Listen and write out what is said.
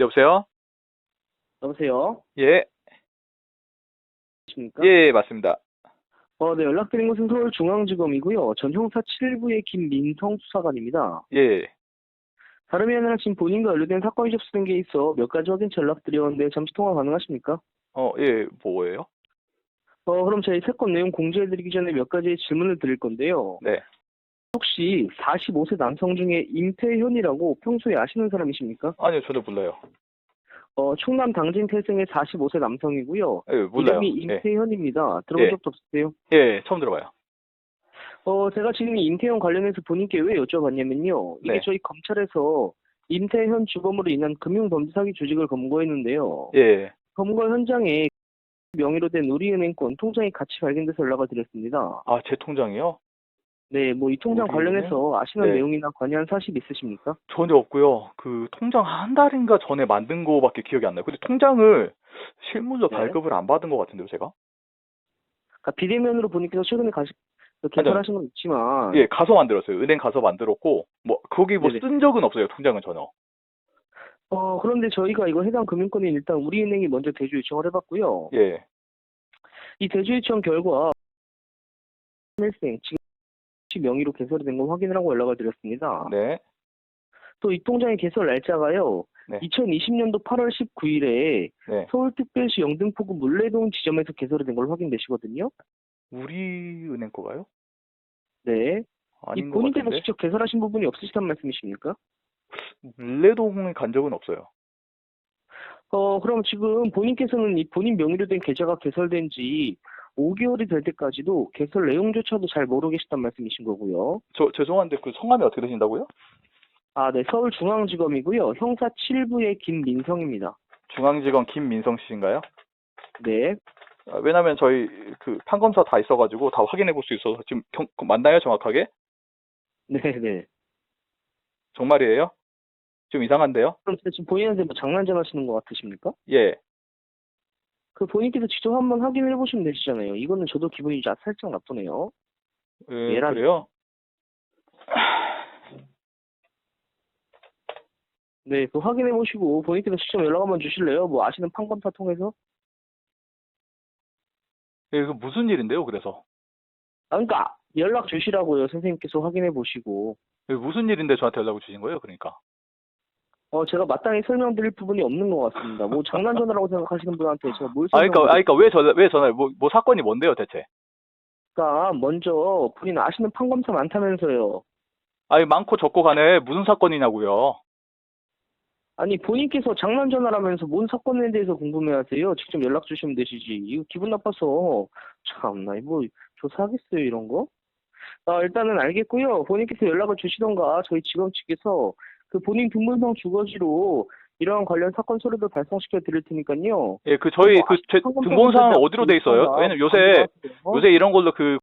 여보세요? 여보세요? 예, 십니까? 예, 맞습니다. 어, 네, 연락드린 곳은 서울중앙지검이고요. 전 형사 7부의 김민성 수사관입니다. 예, 다름이 아니라 지금 본인과 연루된 사건이 접수된 게 있어 몇 가지 확인 연락드렸는데 잠시 통화 가능하십니까? 어, 예, 뭐예요? 어, 그럼 저희 사건 내용 공지해드리기 전에 몇 가지 질문을 드릴 건데요. 네. 혹시 45세 남성 중에 임태현이라고 평소에 아시는 사람이십니까? 아니요, 저도 몰라요. 어, 충남 당진 태생의 45세 남성이고요. 예, 몰라요. 이름이 예, 임태현입니다. 들어본 예. 적도 없으세요? 예, 처음 들어봐요. 어, 제가 지금 이 임태현 관련해서 본인께 왜 여쭤봤냐면요. 이게 네. 저희 검찰에서 임태현 주범으로 인한 금융범죄 사기 조직을 검거했는데요. 예, 검거 현장에 명의로 된 우리은행권 통장이 같이 발견돼서 연락을 드렸습니다. 아, 제 통장이요? 네, 뭐 이 통장 우리은행? 관련해서 아시는 네. 내용이나 관여한 사실 있으십니까? 전혀 없고요. 그 통장 한 달인가 전에 만든 거밖에 기억이 안 나요. 근데 통장을 실물로 네. 발급을 안 받은 것 같은데요, 제가? 그러니까 비대면으로 본인께서 최근에 가시, 개설하신 건 있지만 예, 가서 만들었어요. 은행 가서 만들었고, 뭐, 거기 뭐 네네. 쓴 적은 없어요, 통장은 전혀. 어, 그런데 저희가 이거 해당 금융권인 일단 우리은행이 먼저 대주 요청을 해봤고요. 예, 이 대주 요청 결과 일생 지금 명의로 개설이 된 걸 확인을 하고 연락을 드렸습니다. 네, 또 이 통장의 개설 날짜가요. 네. 2020년도 8월 19일에 네. 서울특별시 영등포구 물레동 지점에서 개설이 된 걸 확인되시거든요. 우리은행 거가요? 네. 이 아닌 것 본인께서 같은데? 직접 개설하신 부분이 없으시단 말씀이십니까? 물레동에 간 적은 없어요. 어, 그럼 지금 본인께서는 이 본인 명의로 된 계좌가 개설된 지 5개월이 될 때까지도 개설 내용조차도 잘 계시단 말씀이신 거고요. 저, 죄송한데 그 성함이 어떻게 되신다고요? 아, 네. 서울중앙지검이고요. 형사 7부의 김민성입니다. 중앙지검 김민성 씨인가요? 네. 아, 왜냐면 저희 그 판검사 다 있어가지고 다 확인해 볼 수 있어서 지금 경- 그 맞나요 정확하게? 네, 네. 정말이에요? 좀 이상한데요? 그럼 지금 본인한테 뭐 장난 전 하시는 것 같으십니까? 예. 그 본인께서 직접 한번 확인을 해보시면 되시잖아요. 이거는 저도 기분이 자- 살짝 나쁘네요. 예, 얘랑- 그래요? 네, 그 확인해 보시고 본인께서 직접 연락 한번 주실래요? 뭐 아시는 판검사 통해서? 예, 그 무슨 일인데요? 그래서 아, 그러니까 연락 주시라고요. 선생님께서 확인해 보시고. 예, 무슨 일인데 저한테 연락을 주신 거예요? 그러니까 어, 제가 마땅히 설명드릴 부분이 없는 것 같습니다. 뭐 장난 전화라고 생각하시는 분한테 제가 뭘 아, 그러니까, 아, 그러니까 왜 전화, 왜 전화, 뭐, 뭐 사건이 뭔데요, 대체? 드릴까? 먼저 본인 아시는 판검사 많다면서요. 아니, 많고 적고 간에 무슨 사건이냐고요? 아니 본인께서 장난 전화라면서 뭔 사건에 대해서 궁금해하세요? 직접 연락 주시면 되시지. 이거 기분 나빠서 참나 뭐 조사하겠어요 이런 거? 아 일단은 알겠고요. 본인께서 연락을 주시던가 저희 직원 측에서 그 본인 등본상 주거지로 이러한 관련 사건 서류도 발송시켜 드릴 테니까요. 예, 그 저희 뭐 그제 판검사 등본상 어디로 돼 있어요? 왜냐면 요새. 요새 이런 걸로 그